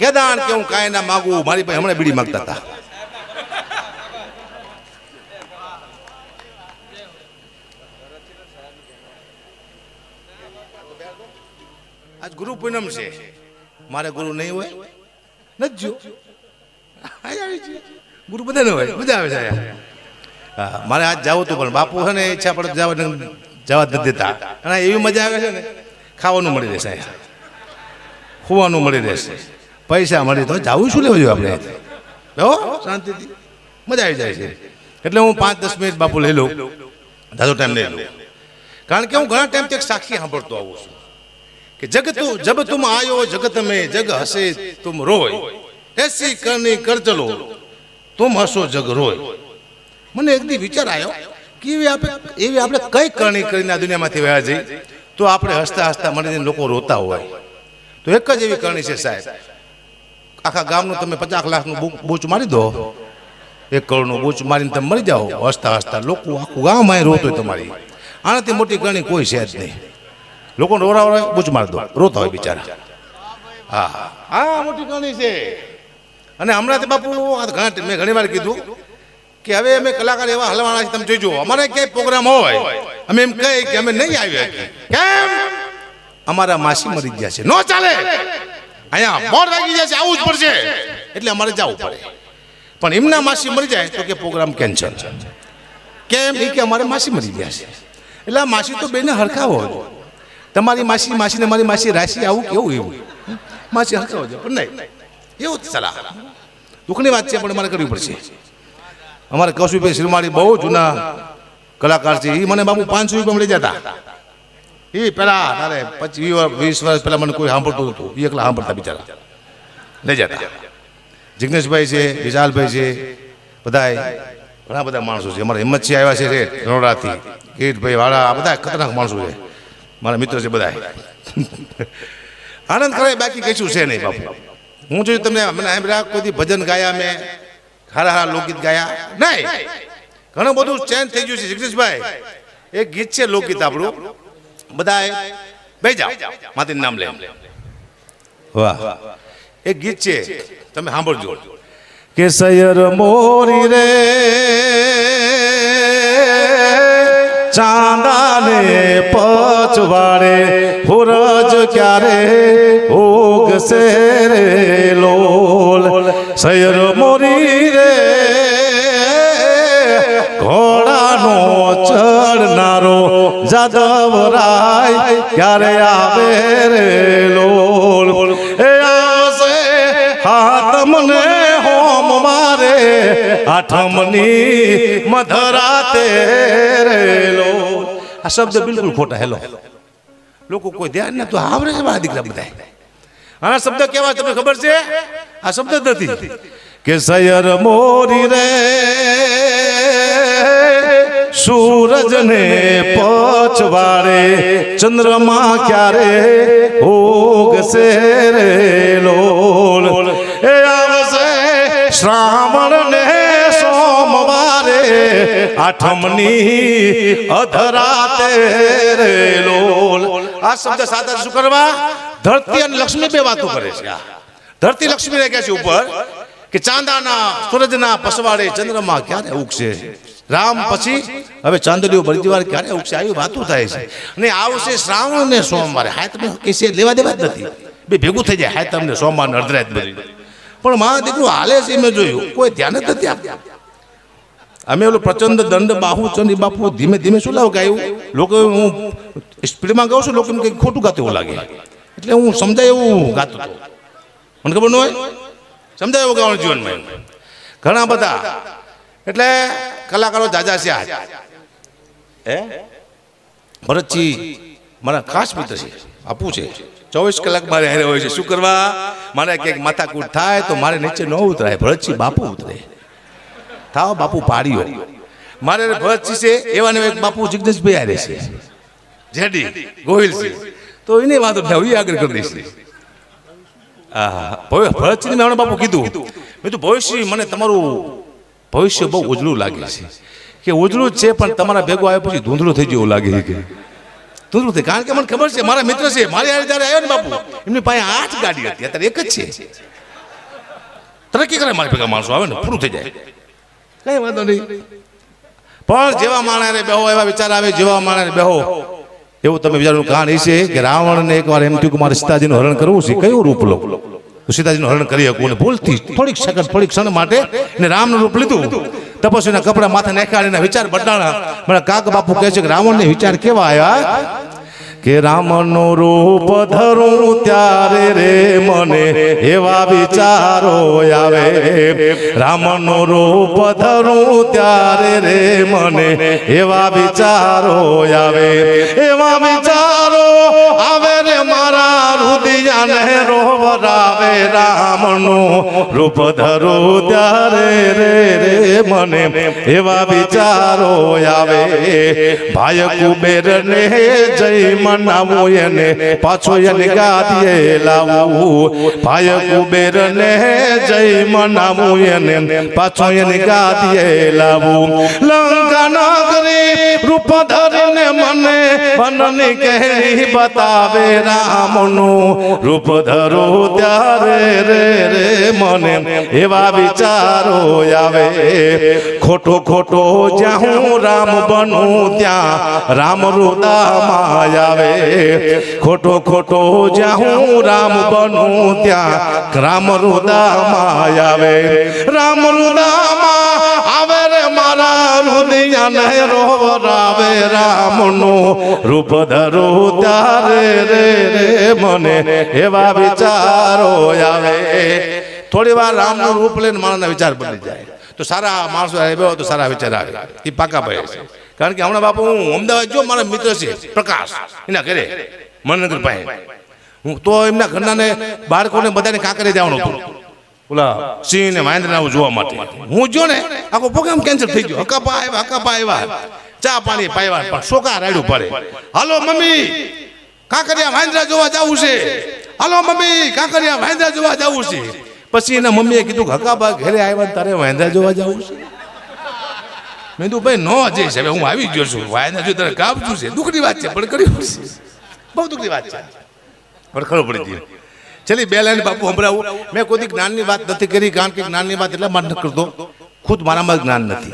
કેદાન કે હું કાંઈ ના માગું, મારી પાસે હમણાં બીડી માગતા હતા. આજ ગુરુ પૂનમ છે. મારે ગુરુ નહીં હોય? નથી જો ગુરુ બધાને હોય મજા આવે છે મારે આજ જવું હતું, પણ બાપુ છે ને ઈચ્છા પડે જવા જવા નથી દેતા. અને એવી મજા આવે છે ને, ખાવાનું મળી રહેશે. ખોવાનું મળી રહેશે. પૈસા મળી તો જવું શું લેવું જોઈએ આપણે? હો? શાંતિથી. મજા આવી જાય છે. એટલે હું પાંચ દસ મિનિટ બાપુ લઈ લઉં. દાદો ટાઈમ લઈ લઉં. કારણ કે હું ઘણા ટાઈમથી એક સાક્ષી સાંભળતો આવું છું. કે જગ તું જબ તુમ આયો જગત મેં જગ હસે તુમ રોય. એસી કરની કરચલો તુમ હસો જગ રોય. મને એક દી વિચાર આવ્યો કે એવી આપણે એવી આપણે કઈ કરણી કરીને આ દુનિયામાંથી વયા જઈ? તો આપણે હસતા હસતા મળીને લોકો રોતા હોય. તો એક જ એવી કરણી છે સાહેબ. આખા ગામનું તમે પચાસ લાખનું બૂચ મારી દો. એક કરોડનું બૂચ મારીને તમે મરી જાઓ. હસતા હસતા લોકો આખું ગામ અહીં રોતું હોય તમારી. આનાથી મોટી ગણી કોઈ છે જ નહીં. લોકો રોરાવરા બૂચ મારી દો. રોતા હોય બિચારા. હા હા. મોટી ગણી છે. અને હમણાંથી બાપુ આ મેં ઘણી વાર કીધું કે હવે અમે કલાકાર એવા હલવાના છે તમે જોઈજો અમારે ક્યાંય પ્રોગ્રામ હોય. અમે એમ કહીએ કે અમે નહીં આવ્યા કેમ? અમારા માસી મરી ગયા છે. નો ચાલે! અહીંયા મોડ વાગી જાય છે આવું જ પડશે. એટલે અમારે જવું પડે. પણ એમના માસી મરી જાય તો કે પ્રોગ્રામ કેન્સલ કેમ? એ કે અમારે માસી મરી ગયા છે. એટલે આ માસી તો બેને હરખાવો જ તમારી માસી માસીને મારી માસી રાશિ આવું કેવું એવું? માસી હરખાવો છે પણ નહીં. એવું જ સલાહ. દુઃખની વાત છે પણ અમારે કરવી પડશે. અમારે કૌશિકભાઈ શ્રીમાળી બહુ જૂના કલાકાર છે. એ મને બાબુ પાંચસો રૂપિયા મળી જતા. એ પેલા તારે પચીસ વીસ વર્ષ પહેલા મને કોઈ સાંભળતું હતું એ એકલા સાંભળતા બિચારા. લઈ જતા. જિગ્નેશભાઈ છે, વિશાલભાઈ છે, બધાય ઘણા બધા માણસો છે. અમારા હિંમતસિંહ આવ્યા છે રેટ રણોડાથી કીટભાઈ વાળા આ બધા ખતરનાક માણસો છે. મારા મિત્ર છે બધા આનંદ કરે બાકી કશું છે નહીં, બાપુ. હું જોયું તમને મને એમ રાખ કોઈ ભજન ગાયા મેં, હારા હારા લોકગીત ગાયા? નહીં. ઘણું બધું ચેન્જ થઈ ગયું છે જગદીશભાઈ એક ગીત છે લોકગીત આપણું. બધા બે જાઓ. માતાનું નામ લે. વાહ. એક ગીત છે. તમે સાંભળજો. કે સૈયર મોરી રે ચાંદાને પચવાડે હુરજ ક્યારે ઉગશે રે લોલ? સયર જાદવરાય ક્યારે આવે રે લોલ એ આવશે હાથમને હોમ મારે આઠમની મધરાતે રે લોલ આ શબ્દ બિલકુલ ખોટા હેલો લોકો કોઈ ધ્યાન નતું આવડે છે મારા દીકરા બધા આના શબ્દ કેવા તમને ખબર છે આ શબ્દ જ નથી કે સયર મોરી રે સૂરજને પછવાડે ચંદ્રમા ક્યારે ઉગશે રે લોલ એ આવશે શ્રાવણ ને સોમવારે આઠમની અધરાતે રે લોલ આ શબ્દ સાદા શું કરવા ધરતી અને લક્ષ્મી બે વાતો કરે છે આ ધરતી લક્ષ્મી રહે છે ઉપર કે ચાંદાના સૂરજના પસવાડે ચંદ્રમા ક્યારે ઉગશે રામ પછી હવે ચાંદલીઓ બળદીવાર ક્યારે ઉગશે? આવી વાતો થાય છે. અને આવશે શ્રાવણ ને સોમવારે. હા તમે કેસે લેવા દેવા જ નથી. બે ભેગું થઈ જાય. હા તમને સોમવાર અડધરાત બધી પણ મા દીકરું હાલે છે મેં જોયું. કોઈ ધ્યાન જ નથી આપતા. અમે ઓલું પ્રચંડ દંડ બાહુ ચંદી બાપુ ધીમે ધીમે શું લાવ ગાયું લોકો હું સ્પીડમાં ગાઉં છું લોકો એમ કંઈક ખોટું ગાતું એવું લાગે. એટલે હું સમજાય એવું ગાતો હતો મને ખબર ન હોય? સમજાય એવું ગાવાનું જીવનમાં. ઘણા બધા એટલે કલાકારો જાજા છે આજ. હે? ભરતજી, મારા ખાસ મિત્ર છે. આપવું છે. ચોવીસ કલાક મારે હારે હોય છે. શું કરવા? મારે ક્યાંક માથાકૂટ થાય તો મારે નીચે ન ઉતરાય. ભરતજી, બાપુ ઉતરે. થાવ, બાપુ પાડ્યો. મારે ભરતજી છે એવાને એક બાપુ જગદીશભાઈ હારે છે. જેડી છે. તો એને વાંધો થાય એ આગળ કરી દઈશ. હા ભરતજી મેં બાપુ કીધું. મેં તો ભવિષ્ય, મને તમારું ભવિષ્ય બહુ ઉજળું લાગે છે. કે ઉજળું જ છે પણ તમારા ભેગો આવ્યા પછી ધૂંધળું થઈ ગયું લાગે છે. કે ધૂંધળું થઈ કારણ કે મને ખબર છે મારા મિત્ર છે મારી હારે જ્યારે આવ્યો ને બાપુ એમની પાસે આઠ ગાડી હતી અત્યારે એક જ છે. તરક્કી કરે મારી ભેગા માણસો આવે ને પૂરું થઈ જાય. કઈ વાંધો નહીં. પણ જેવા માણસને બેહો એવા વિચાર આવે જેવા માણસને બેહો. એવું તમે વિચારવાનું કારણ એ છે કે રાવણને એકવાર એમ થયું કે મારે સીતાજીનું હરણ કરવું છે કયું રૂપ લો સીતાજીનું હરણ કરી શકું અને ભૂલથી થોડીક સેકન્ડ, થોડીક ક્ષણ માટે ને રામનું રૂપ લીધું. તપસ્વીના કપડા માથે નાખ્યા વિચાર બદલાણા. મારા કાક બાપુ કહે છે કે રાવણને વિચાર કેવા આવ્યા કે રામનું રૂપ ધરું ત્યારે રે મને એવા વિચારો આવે. રામનું રૂપ ધરું ત્યારે રે મને એવા વિચારો આવે. એવા વિચારો આવે રે મારા રુદિયાને રોવરાવે રામનું રૂપ ધરું ત્યારે રે રે મને એવા વિચારો આવે. ભાઈ કુબેર ને જય મનાવું, એને પાછો એને ગાદીએ લાવું. ભાઈ કુબેર ને જય મનાવું, એને પાછો એને ગાદીએ લાવું. લંકા નગરી રૂપ ધરને મને મનની કહેણી બતાવે રામનું રૂપ ધરો ત્યારે રે રે મને, એવા વિચારો આવે. ખોટો ખોટો જ્યાં હું રામ બનું, ત્યાં રામ રૂદામાં આવે. ખોટો ખોટો જ્યાં હું રામ બનું, ત્યાં રામ રૂદામાં આવે. રામ રુદામાં રે રુદિયાને રોવરાવે રામનું રૂપ ધરો ત્યારે રે રે મને એવા વિચારો આવે. થોડી વાર રામનું રૂપ લઈને માણસના વિચાર બદલી જાય. તો સારા માણસો આવ્યો તો સારા વિચાર આવે. એ પાકા ભાઈ છે. કારણ કે હમણાં બાપુ, હું અમદાવાદ જો મારા મિત્ર છે, પ્રકાશ. એના ઘરે, મનનગર ભાઈ. હું તો એમના ઘરના ને બાળકોને બધાને કાંકરે જવાનું હતું. ઓલા સિંહ ને વાંદરા જોવા માટે. હું જો ને, આખો પ્રોગ્રામ કેન્સલ થઈ ગયો. હકાપા આવ્યા હકાપા આવ્યા. ચા પાણી પાવ્યા પણ શોકા રાડ્યું પડે. હાલો, મમ્મી, કાંકરિયા વાંદરા જોવા જવું છે. હાલો, મમ્મી, કાંકરિયા વાંદરા જોવા જવું છે. પછી એના મમ્મીએ કીધું હકાબા ઘરે આવ્યા તારે વાંદરા જોવા જવું છે. મેં કીધું, ભાઈ, નો જઈશ. હવે હું આવી ગયો છું. વાંદરા જો તારે કાપજું છે. દુઃખની વાત છે પણ કરી બહુ દુઃખની વાત છે. પણ ખબર પડી ગઈ ચલી બે લાઈન બાપુ સંભળાવું. મેં કોઈ જ્ઞાનની વાત નથી કરી, કારણ કે જ્ઞાનની વાત એટલા માટે કરતો. ખુદ મારામાં જ્ઞાન નથી.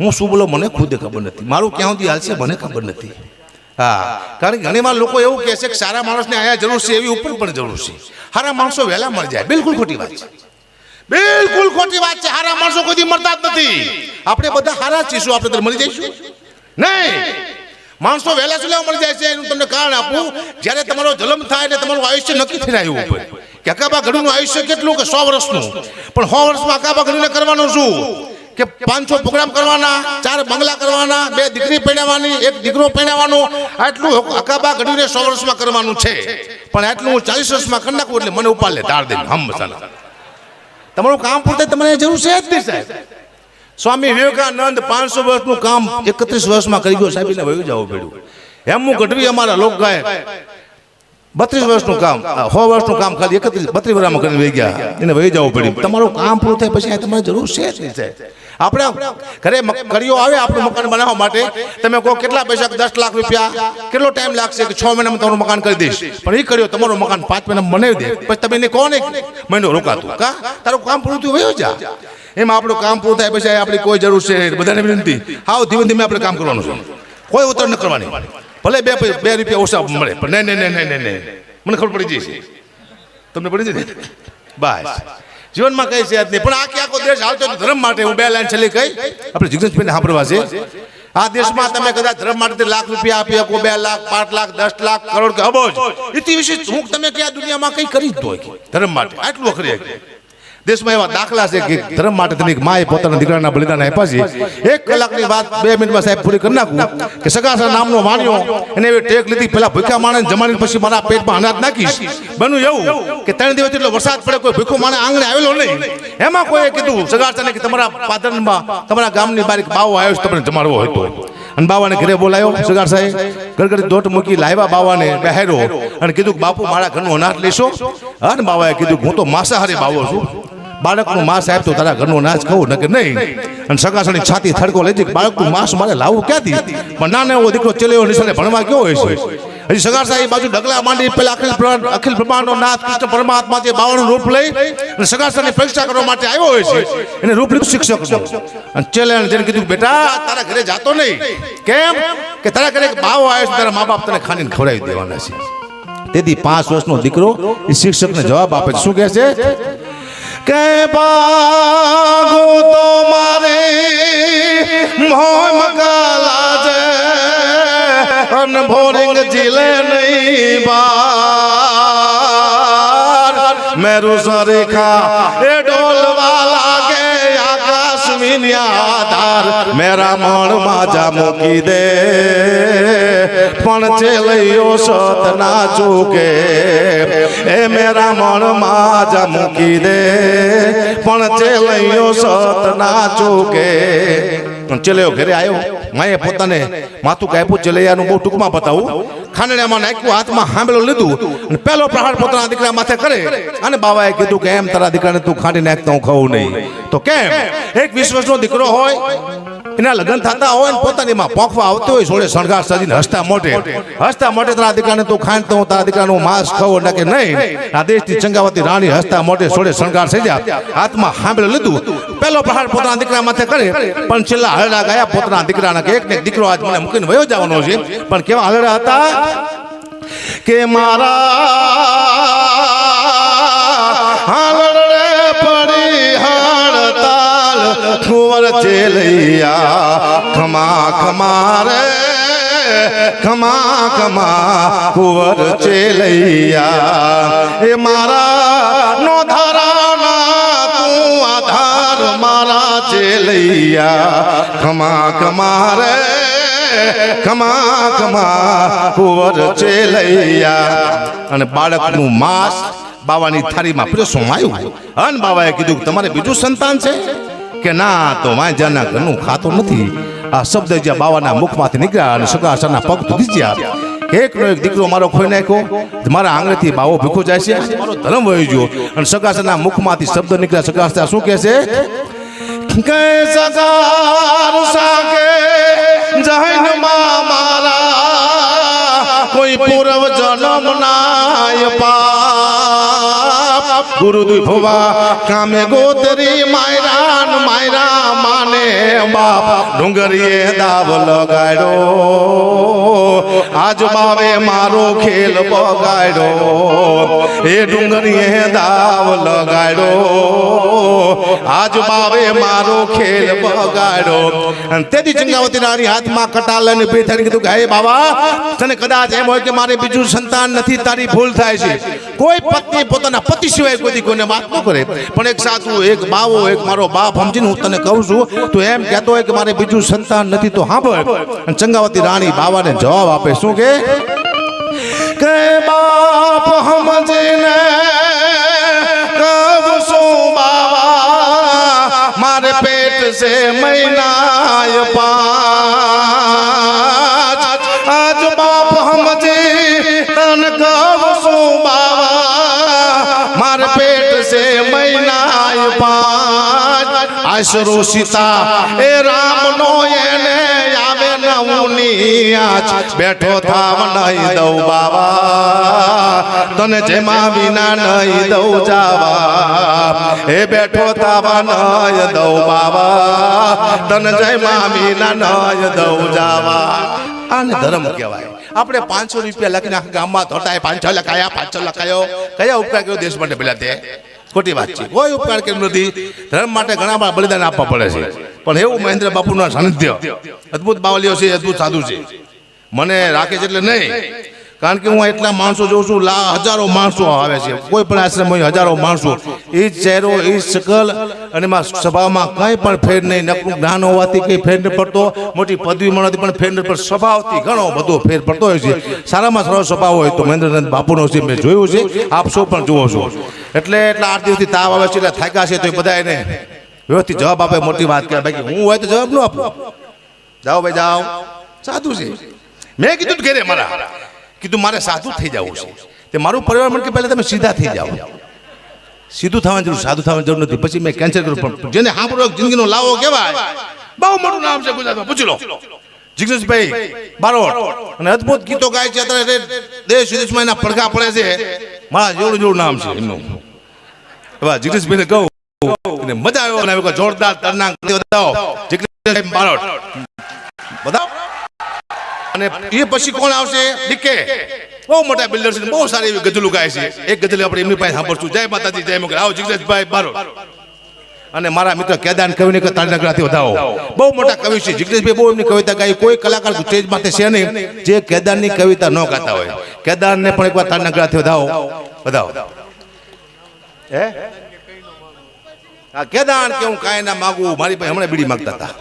હું શું બોલો મને ખુદ ખબર નથી. મારું ક્યાં સુધી હાલશે મને ખબર નથી. હા, કારણ કે ઘણીવાર લોકો એવું કહે છે કે સારા માણસને આયા જરૂર છે, એવી ઉપર પણ જરૂર છે. સારા માણસો વહેલા મળી જાય. બિલકુલ ખોટી વાત છે. બિલકુલ ખોટી વાત છે. સારા માણસો કોઈ મળતા જ નથી. આપણે બધા સારા જ આપણે તો મળી જઈશું? માણસો વહેલા સુલેવા મળી જાય છે, એનું તમને કારણ આપું. જ્યારે તમારો જન્મ થાય ને તમારું આયુષ્ય નક્કી થઈ રહ્યું ઉપર કે અકાબા ઘડીનું આયુષ્ય કેટલું કે સો વર્ષનું? પણ સો વર્ષમાં અકાબા ઘડીને કરવાનું શું? કે પાંચસો પ્રોગ્રામ કરવાના, ચાર બંગલા કરવાના, બે દીકરી પહેણાવવાની એક દીકરો પહેણાવવાનો આટલું અકાબા ઘડીને સો વર્ષમાં કરવાનું છે. પણ આટલું હું ચાલીસ વર્ષમાં કરી નાખું એટલે મને ઉપાડ લે તાર દે, હમ તમારું કામ પૂરતે તમને જરૂર છે જ નહીં, સાહેબ. સ્વામી વિવેકાનંદ પાંચસો વર્ષનું કામ એકત્રીસ વર્ષમાં કરી ગયો. સાહેબ વયું જવું પડ્યું. એમ હું ગઢવી અમારા લોક ગાય બત્રીસ વર્ષનું કામ સો વર્ષનું કામ ખાલી એકત્રીસ, બત્રીસ વર્ષમાં કરીને વહી ગયા. એને વહી જવું પડ્યું. તમારું કામ પૂરું થાય પછી તમારે જરૂર છે આપણે ઘરે કરીઓ આવે આપણું મકાન બનાવવા માટે. તમે કહો કેટલા પૈસા, દસ લાખ રૂપિયા? કેટલો ટાઈમ લાગશે કે છ મહિનામાં તમારું મકાન કરી દઈશ? પણ એ કર્યો, તમારું મકાન પાંચ મહિનામાં બનાવી દે. પછી તમે એને કહો ને મહિનો રોકાતું. કા? તારું કામ પૂરું થયું, વયો જા. એમાં આપણું કામ પૂરું થાય પછી આપણી કોઈ જરૂર છે. બધાને વિનંતી. હાવ ધીમે ધીમે આપણે કામ કરવાનું છે. કોઈ ઉતર ન કરવાની. ભલે બે બે રૂપિયા ઓછા મળે, પણ નહીં નહીં નહીં નહીં નહીં મને ખબર પડી જશે. તમને પડી જશે? બસ. જીવનમાં કઈ છે નહીં. પણ આ કે આખો દેશ હાલતો ધર્મ માટે હું બે લાઈન છેલ્લી કહી આપણે જિગ્નેશભાઈને સાંભળવા છે. આ દેશમાં તમે કદાચ ધર્મ માટે લાખ રૂપિયા આપી શકો, બે લાખ, પાંચ લાખ, દસ લાખ, કરોડ કે અબોજ. ઇતિ વિશે હું તમે કે આ દુનિયામાં કઈ કરી જ દો ધર્મ માટે. આટલું અખરી શકે દેશમાં એવા દાખલા છે કે ધર્મ માટે એક માએ પોતાના દીકરાના બલિદાન આપ્યા છે. એક કલાકની વાત બે મિનિટમાં સાહેબ પૂરી કરી નાખું કે સગાસા નામનો વાણિયો એને એવી ટેક લીધી, પેલા ભૂખ્યા માણસ જમાડી પછી મારા પેટમાં અનાજ નાખીશ. બન્યું એવું કે ત્રણ દિવસ એટલો વરસાદ પડે, કોઈ ભૂખો માણસ આંગણે આવેલો નહીં. એમાં કોઈએ કીધું, સગાસાને કે તમારા પાદરમાં તમારા ગામની બારીક બાવો આવ્યો છે, તમને જમાડવો હોય તો અને બાવાને ઘરે બોલાયો સગાર સાહેબ ગડગડી દોટ મૂકી લાવ્યા બાવાને બહેરો અને કીધું બાપુ, મારા ઘરનું અનાજ લેશો. અને બાવાએ કીધું હું તો માંસાહારી બાવો છું. બાળકનું માંસ સાહેબ તો તારા ઘરનું અનાજ ખાવું કે નહીં. અને સગાસણી છાતી થડકો લેજે બાળકનું માંસ મારે લાવવું ક્યાંથી? પણ નાનો એવો દીકરો ચેલેવો નિશાને ભણવા ગયો હોય છે. હજી સગાર સાહેબ બાજુ ડગલા માંડી પેલા અખિલ અખિલ બ્રહ્માંડનો નાથ કૃષ્ણ પરમાત્મા જે બાવન રૂપ લઈ અને સગાર સાહેબની પરીક્ષા કરવા માટે આવ્યો હોય છે. એને રૂપ લીધું શિક્ષકનું. અને ચેલે જેને કીધું બેટા, તારા ઘરે જાતો નહીં. કેમ? કે તારા ઘરે બાવ આવ્યો છે, તારા મા બાપ તને ખાનીને ખવડાવી દેવાના છે. તેથી પાંચ વર્ષનો દીકરો એ શિક્ષકને જવાબ આપે શું કહે છે? કે બાગો તો મારે મોય મકાલા છે અન ભોરિંગ જીલે નહીં બાર મેરુ વિન્યા આધાર મેરા મણ માજા મૂકી દે. પણ ચેલૈયો સત ના ચૂકે. એ મેરા મણ માજા મૂકી દે. પણ ચેલૈયો સત ના ચૂકે. ચેલૈયો ઘરે આવ્યો માએ પોતાને માથું કાપ્યું, ચેલૈયાનું બહુ ટૂંકમાં બતાવું. ખાંડણીયામાં નાખ્યું, હાથમાં હાંભળો લીધું અને પહેલો પ્રહાર પોતાના દીકરા માથે કરે. અને બાબાએ કીધું કે એમ તારા દીકરાને તું ખાંડી નાખતો, હું ખાવું નહીં. તો કેમ? એક વીસ વર્ષનો દીકરો હોય એના લગ્ન થતા હોય ને પોતાની માં પોખવા આવતી હોય સોળે શણગાર સજીને હસતા મોઢે. હસતા મોટે તારા દીકરાને તું ખાંડ તો તારા દીકરાનું માંસ ખવો ના કે નહીં. આ દેશની ચંગાવતી રાણી હસતા મોઢે સોળે શણગાર જા હાથમાં હાંભળે લીધું. પહેલો પ્રહાર પોતાના દીકરા માથે કરે. પણ છેલ્લા હળડા ગયા પોતાના દીકરાના કે એક ને દીકરો આજ મને મૂકીને વયો જવાનો છે. પણ કેવા હળડા હતા? કે મારા કુંવર ચેલૈયા ખમા ખમા ખમા ખમા કુંવર ચેલૈયા એ મારા નો ધારાના તું આધાર મારા ચેલૈયા ખમા ખમા રે ખમા ખમા કુંવર ચેલૈયા અને બાળકનું માંસ બાવાની થાળીમાં પીરસવામાં આવ્યું. અન બાબાએ કીધું કે તમારે બીજું સંતાન છે? કે ના, તો વાંજાના ઘરનું ખાતું નથી. આ શબ્દ જ્યાં બાવાના મુખમાંથી નીકળ્યા અને સગાસાના પગ તૂટી ગયા. એકનો એક દીકરો મારો ખોઈ નાખ્યો. મારા આંગળીથી બાવો ભીખો જાય છે. મારો ધર્મ વહી ગયો. અને સગાસાના મુખમાંથી શબ્દ નીકળ્યા. સગાસા શું કહે છે? કે સગાર સાકે જહનમાં મારા કોઈ પૂર્વ જન્મ નાય પાપ ગુરુ ભવા કામે ગોતરી માયરાન માયરા માને બાપ ડુંગરીએ દાવ લગાડ્યો આજ બાવે મારો ખેલ બગાડ્યો એ ડુંગરીએ દાવ લગાડ્યો આજ બાવે મારો ખેલ બગાડ્યો અને તેથી ચંગાવતી રાણી હાથમાં કટાલ અને બેઠાને કીધું કે હે બાબા તને કદાચ એમ હોય કે મારે બીજું સંતાન નથી તારી ભૂલ થાય છે કોઈ પત્ની પોતાના પતિ સિવાય કહું છું એમ કે મારે બીજું સંતાન નથી ચંગાવતી રાણી બાવાને જવાબ આપે. શું કે? કે બાપ સમજીને છું મારે પેટ સે મહિના પાંચ આશરો સીતા. એ રામનો એને આવે નવની આજ. બેઠો થામ નહીં દઉં બાવા. તને જેમાં વિના નહીં દઉં જાવા. એ બેઠો થાવા નહીં દઉં બાવા. તને જેમાં વિના નહીં દઉં જાવા. આને ધર્મ કહેવાય. આપણે પાંચસો રૂપિયા લખીને ગામમાં ધોટાય પાંચસો લખાયા પાંચસો લખાયો. કયા ઉપકાર કર્યો? દેશ માટે પેલા તે. ખોટી વાત છે. કોઈ ઉપકાર કેમ નથી. ધર્મ માટે ઘણા બધા બલિદાન આપવા પડે છે. પણ એવું મહેન્દ્ર બાપુના સાનિધ્ય અદ્ભુત બાવલીઓ છે, અદ્ભુત સાધુ છે. મને રાખે છે એટલે નહીં. કારણ કે હું એટલા માણસો જોઉં છું, લા હજારો માણસો આવે છે. કોઈ પણ આશ્રમ હોય, હજારો માણસો. એ ચહેરો એ શકલ અને એમાં સ્વભાવમાં કંઈ પણ ફેર નહીં. નકરું જ્ઞાન હોવાથી કંઈ ફેર નહીં પડતો. મોટી પદવી મળવાથી પણ ફેર નહીં પડતો. સ્વભાવથી ઘણો બધો ફેર પડતો હોય છે. સારામાં સારો સ્વભાવ હોય તો મહેન્દ્રનાથ બાપુનો છે. મેં જોયું છે. આપ સૌ પણ જુઓ છો. એટલે એટલા આઠ દિવસથી તાવ આવે છે, એટલે થાક્યા છે તો એ બધા એને વ્યવસ્થિત જવાબ આપે, મોટી વાત કરે બાકી હું હોય તો જવાબ ન આપું. જાઓ ભાઈ, જાઓ. સાધુ છે. મેં કીધું ઘેરે મારા. કીધું, મારે સાધુ થઈ જવું છે. તે મારું પરિવાર મને કે, પહેલાં તમે સીધા થઈ જાઓ. સીધું થવાની જરૂર, સાધુ થવાની જરૂર નથી. પછી મેં કેન્સલ કર્યું, પણ જેને સાંભળો જિંદગીનો લાવો કહેવાય. બહુ મોટું નામ છે ગુજરાતમાં. પૂછી લો. જિગ્નેશભાઈ બારોટ. અને અદ્ભુત ગીતો ગાય છે. અત્યારે દેશ વિદેશમાં એના પડઘા પડે છે. મારા જોડું જોડું નામ છે એમનું. એવા જિગ્નેશભાઈને કહું મજા આવ્યો અને આવ્યો જોરદાર તરનાંક બતાવો. બારોટ. બતાવો. અને એ પછી કોણ આવશે? ડીકે. બહુ મોટા બિલ્ડર છે બહુ સારી એવી ગઝલું ગાય છે. એક ગઝલ આપણે એમની પાસે સાંભળશું. જય માતાજી, જય મોગલ. આવો જિગ્નેશભાઈ બારોટ. અને મારા મિત્ર કેદાન કવિને કે તાળી થી વધાવો. બહુ મોટા કવિ છે. જિગ્નેશભાઈ બહુ એમની કવિતા ગાઈ કોઈ કલાકાર સ્ટેજ માટે છે નહીં. જે કેદારની કવિતા ન ગાતા હોય. કેદારને પણ એકવાર તારનગરાથી વધાવો. વધાવો. હે? આ કેદાણ કે હું કાંઈ ના માગું મારી પાસે હમણાં બીડી માગતા હતા.